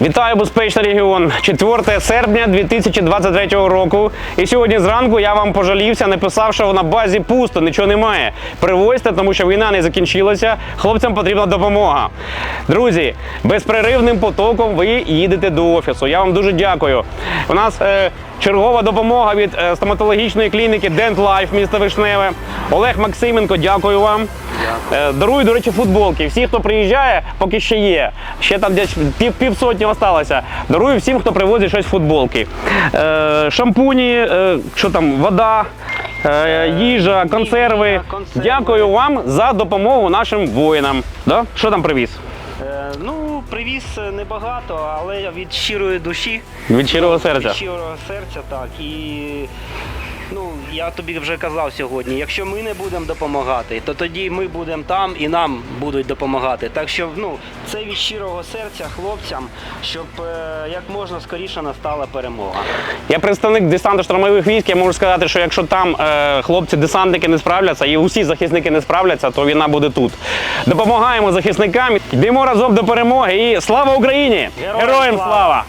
Вітаю безпечний регіон. 4 серпня 2023 року. І сьогодні зранку я вам пожалівся, написав, що на базі пусто, нічого немає. Привозьте, тому що війна не закінчилася. Хлопцям потрібна допомога. Друзі, безперервним потоком ви їдете до офісу. Я вам дуже дякую. У нас е, чергова допомога від е, стоматологічної клініки Dent Life міста Вишневе. Олег Максименко, дякую вам. Е, Дарую, до речі, футболки. Всі, хто приїжджає, поки ще є. Ще там десь пів, півсотні осталося. Дарую всім, хто привозить щось футболки. Е, шампуні, що там, вода. Їжа, консерви. консерви. Дякую вам за допомогу нашим воїнам. Да? Що там привіз? Е, Ну, привіз небагато, але від щирої душі. Від щирого серця. Від щирого серця, так. І ну, я тобі вже казав сьогодні, якщо ми не будемо допомагати, то тоді ми будемо там і нам будуть допомагати. Так що ну, це від щирого серця хлопцям, щоб е, як можна скоріше настала перемога. Я представник десанту штурмових військ. Я можу сказати, що якщо там е, хлопці-десантники не справляться і усі захисники не справляться, то війна буде тут. Допомагаємо захисникам, йдемо разом до перемоги і слава Україні! Героям Героям слава! слава!